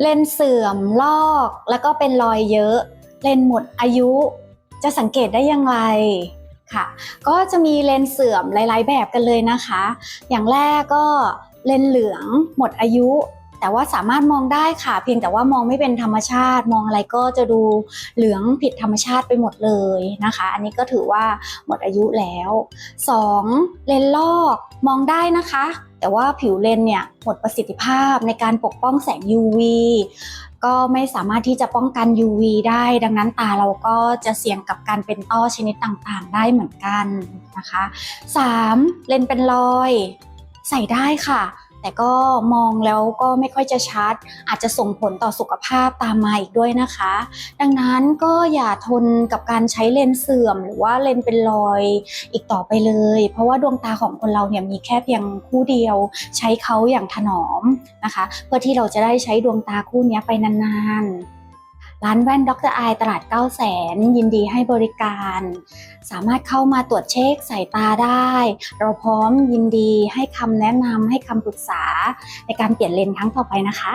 เลนเสื่อมลอกแล้วก็เป็นรอยเยอะ เลนหมดอายุ จะสังเกตได้อย่างไรค่ะ ก็จะมีเลนเสื่อมหลาย ๆ แบบกันเลยนะคะ อย่างแรกก็เลนเหลืองหมดอายุ แต่ว่าสามารถมองได้ค่ะ เพียงแต่ว่ามองไม่เป็นธรรมชาติ มองอะไรก็จะดูเหลืองผิดธรรมชาติไปหมดเลยนะคะ อันนี้ก็ถือว่าหมดอายุแล้ว 2. เลนส์ลอกมองได้นะคะ แต่ว่าผิวเลนเนี่ยหมดประสิทธิภาพในการปกป้องแสง UV ก็ไม่สามารถที่จะป้องกัน UV ได้ ดังนั้นตาเราก็จะเสี่ยงกับการเป็นต้อชนิดต่างๆ ได้เหมือนกันนะคะ 3. เลนเป็นรอย ใส่ได้ค่ะ แต่ก็มองแล้วก็ไม่ค่อยจะชัด อาจจะส่งผลต่อสุขภาพตามมาอีกด้วยนะคะ ดังนั้นก็อย่าทนกับการใช้เลนส์เสื่อม หรือว่าเลนส์เป็นรอยอีกต่อไปเลย เพราะว่าดวงตาของคนเราเนี่ยมีแค่เพียงคู่เดียว ใช้เขาอย่างถนอมนะคะ เพื่อที่เราจะได้ใช้ดวงตาคู่นี้ไปนานๆ ร้านแว่นดรไอตลาด 9 0 0แสนยินดีให้บริการ สามารถเข้ามาตรวจเช็คสายตาได้ เราพร้อมยินดีให้คำแนะนำให้คำปรึกษาในการเปลี่ยนเลนส์ครั้งต่อไปนะคะ